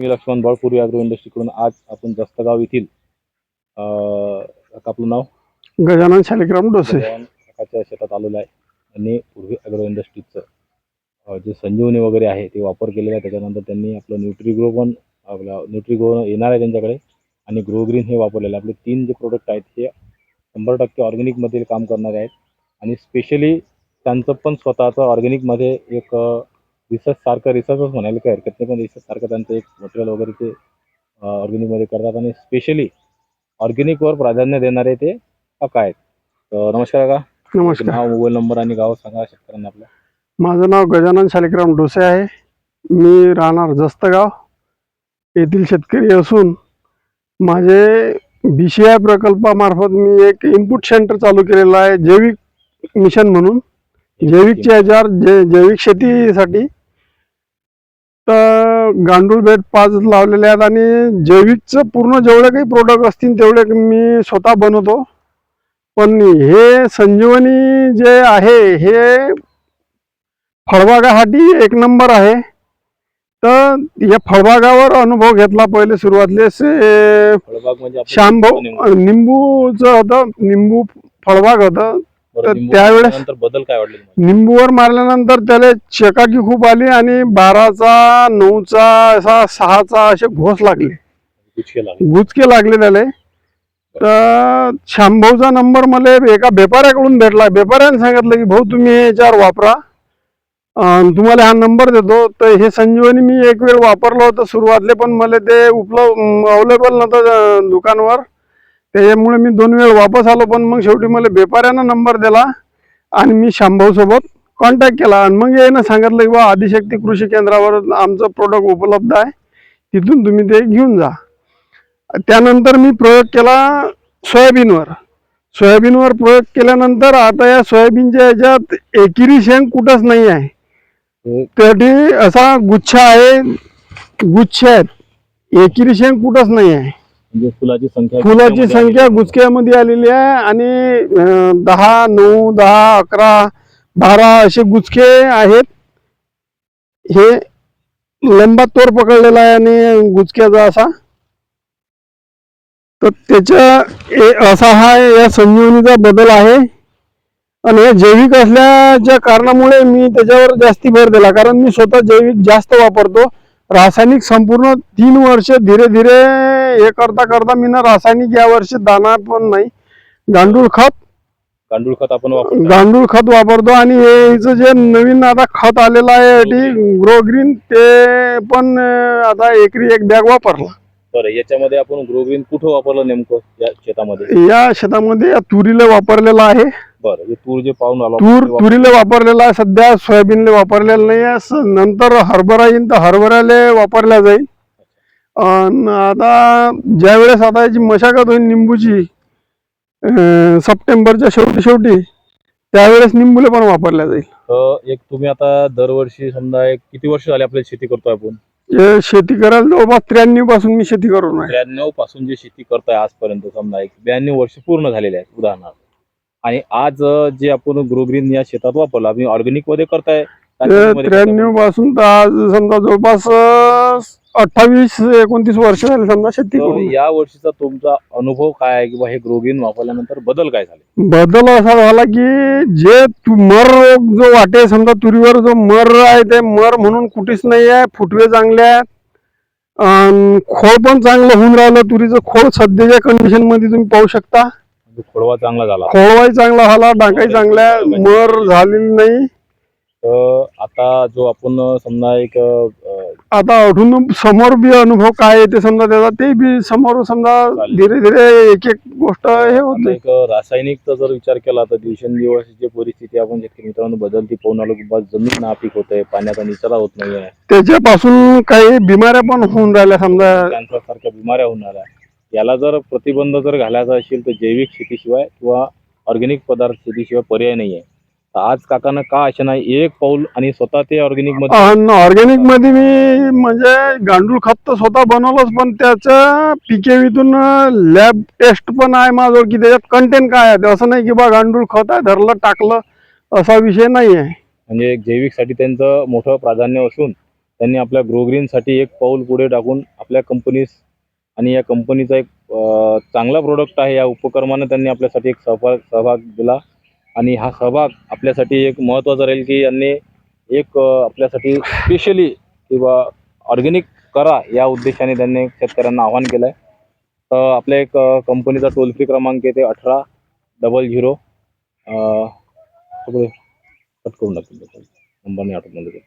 मी लक्ष्मण बळ पूर्वी अॅग्रो इंडस्ट्रीकडून आज आपण दस्तगाव येथील आपलं नाव? गजानन शालिग्राम डोसे. काकाच्या शेतात आलेलं आहे. आणि पूर्वी अॅग्रो इंडस्ट्रीजचं जे संजीवनी वगैरे आहे ते वापर केलेला आहे. त्याच्यानंतर त्यांनी आपलं न्यूट्रीग्रो पण आपलं न्यूट्रीग्रो येणार आहे त्यांच्याकडे आणि ग्रो ग्रीन हे वापरलेलं आहे. आपले तीन जे प्रोडक्ट आहेत हे शंभर टक्के ऑर्गॅनिकमध्ये काम करणारे आहेत. आणि स्पेशली त्यांचं पण स्वतःचं ऑर्गॅनिकमध्ये एक रिसर्च सारखं रिसर्चच म्हणायला काही हरकत नाही पण रिसर्च सारखं त्यांचं एक मटेरियल वगैरे ते ऑर्गॅनिकमध्ये करतात आणि स्पेशली ऑर्गॅनिकवर प्राधान्य देणारे ते काका आहेत. तर नमस्कार काका. नमस्कार. नाव मोबाईल नंबर आणि गाव सांगा शेतकऱ्यांना आपलं. माझं नाव गजानन शालिग्राम डोसे आहे. मी राहणार जस्तगाव येथील शेतकरी असून माझे बी सी आय प्रकल्पामार्फत मी एक इनपुट सेंटर चालू केलेलं आहे जैविक मिशन म्हणून. जैविकच्या ह्याच्यावर जे जैविक शेतीसाठी गांडूळ बेड पाच लावलेले आहेत आणि जैविकचं पूर्ण जेवढे काही प्रोडक्ट असतील तेवढे मी स्वतः बनवतो. पण हे संजीवनी जे आहे हे फळबागासाठी एक नंबर आहे. तर या फळबागावर अनुभव घेतला पहिले सुरुवातले म्हणजे नेमकं- निंबूचं होतं निंबू फळबाग होतं. तर त्यावेळेस- बदल काय वाटले? निंबूवर मारल्यानंतर त्याला चकाकी खूप आली आणि बाराचा नऊचा असा सहाचा असे घोस लागले. गुचके लागले. त्याले. तर शांभाऊचा नंबर मला एका व्यापाऱ्याकडून भेटला. व्यापाऱ्याने सांगितलं की भाऊ तुम्ही हे याच्यावर वापरा. तुम्हाला हा नंबर देतो. तर हे संजीवनी मी एक वेळ वापरलं होतं सुरुवातले पण मला ते उपलब्ध अवेलेबल नव्हतं दुकानवर. त्याच्यामुळे मी दोन वेळ वापस आलो पण मग शेवटी मला बेपाऱ्यानं नंबर दिला आणि मी शांभाऊसोबत कॉन्टॅक्ट केला. आणि मग यानं सांगितलं की बा आदिशक्ती कृषी केंद्रावर आमचं प्रोडक्ट उपलब्ध आहे. तिथून तुम्ही ते घेऊन जा. त्यानंतर मी प्रयोग केला सोयाबीनवर. सोयाबीनवर प्रयोग केल्यानंतर आता या सोयाबीनच्या याच्यात एकेरी शेंग कुठंच नाही आहे. त्यासाठी असा गुच्छ आहे गुच्छ आहेत. एकिरी शेंग कुठंच नाही आहे. म्हणजे फुलाची संख्या फुलाची संख्या. गुचक्यामध्ये आलेली आहे आणि दहा नऊ दहा अकरा बारा असे गुचके आहेत. हे लंबा तोर पकडलेला आहे आणि गुचक्याचा असा. तर त्याच्या असा हा या संजीवनीचा बदल आहे. आणि हे जैविक असल्याच्या कारणामुळे मी त्याच्यावर जास्ती भर दिला कारण मी स्वतः जैविक जास्त वापरतो. रासायनिक संपूर्ण तीन वर्ष धीरे धीरे हे करता करता मी ना रासायनिक या वर्षी दाना पण नाही. गांडूळ खत. गांडूळ खत आपण वापरतो. गांडूळ खत वापरतो आणि हे जे नवीन आता खत आलेलं आहे ग्रो ग्रीन ते पण आता एकरी एक बॅग वापरला. बरं याच्यामध्ये आपण ग्रोग्रीन कुठं वापरलं नेमकं या शेतामध्ये? या शेतामध्ये या तुरीला वापरलेला आहे. बरं हे तूर जे पाहून आलो तूर आपण ते वापर- तुरीला वापरलेला आहे सध्या सोयाबीनला वापरलेला नाही आहे. नंतर हरभरा येईन तर हरभऱ्याला वापरल्या जाईल. आता ज्या वेळेस आता याची मशागत होईल निंबूची सप्टेंबरच्या शेवटी शेवटी त्यावेळेस निंबूला पण वापरल्या जाईल. एक तुम्ही आता दरवर्षी समजा एक किती वर्ष झाले आपल्याला शेती करतोय आपण? शेती करायला जवळपास त्र्याण्णवपासून मी शेती करून त्र्याण्णवपासून जे शेती करताय आजपर्यंत समजा एक ब्याण्णव वर्ष पूर्ण झालेले आहेत उदाहरणार्थ. आणि आज जे आपण ग्रोग्रीन या शेतात वापरलं आम्ही ऑर्गॅनिकमध्ये करताय? त्र्याण्णवपासून तर आज समजा जवळपास अठ्ठावीस एकोणतीस वर्ष झाले समजा शेती या वर्षीचा तुमचा अनुभव काय आहे किंवा हे ग्रोग्रीन वापरल्यानंतर बदल काय झाले? बदल असा झाला की जे मर रोग जो वाटे समजा तुरीवर जो मर आहे ते मर म्हणून कुठेच नाही आहे फुटवे चांगले आहेत. खोळ पण चांगलं होऊन राहिलं तुरीचं खोळ सध्याच्या कंडिशनमध्ये तुम्ही पाहू शकता. खोडवा चांगला झाला. खोळवाही चांगला झाला डांगाही चांगल्या मर झालेली नाही. तर आता जो आपण समजा एक आता अजून समोर बी अनुभव काय आहे ते समजा त्याचा ते बी समोर समजा. धीरे धीरे एक एक गोष्ट हे होते एक रासायनिकचा जर विचार केला तर दिवसेंदिवस जी परिस्थिती आपण शेतकरी मित्रांनो बदलती पाहून आलो की बा जमीन नापीक होते पाण्याचा निचरा होत नाहीये. त्याच्यापासून काही बिमाऱ्या पण होऊन राहिल्या समजा. कॅन्सर सारख्या बिमाऱ्या होणार आहे याला जर प्रतिबंध जर घालायचा असेल तर जैविक शेतीशिवाय किंवा ऑर्गॅनिक पदार्थ शेतीशिवाय पर्याय नाही आहे आज काकानं का असे नाही एक पाऊल आणि स्वतः ते ऑर्गॅनिकमध्ये ऑर्गॅनिकमध्ये मी म्हणजे गांडूळ खत तर स्वतः बनवलंच पण त्याचं पिकेवीतून लॅब टेस्ट पण आहे माझं की त्याच्यात कंटेंट काय आहे ते. असं नाही की बा गांडूळ खत आहे धरलं टाकलं असा विषय नाही आहे म्हणजे जैविकसाठी त्यांचं मोठं प्राधान्य असून त्यांनी आपल्या ग्रोग्रीनसाठी एक पाऊल पुढे टाकून आपल्या कंपनीस आणि या कंपनीचा एक चांगला प्रोडक्ट आहे. या उपक्रमानं त्यांनी आपल्यासाठी एक सहभाग सहभाग दिला. आणि हा सहभाग आपल्यासाठी एक महत्त्वाचा राहील की यांनी एक आपल्यासाठी स्पेशली किंवा ऑर्गेनिक करा या उद्देशाने त्यांनी शेतकऱ्यांना आवाहन केलं आहे तर आपल्या एक कंपनीचा टोल फ्री क्रमांक येते अठरा डबल झिरो सगळे कट करून टाकतील. नंबर नाही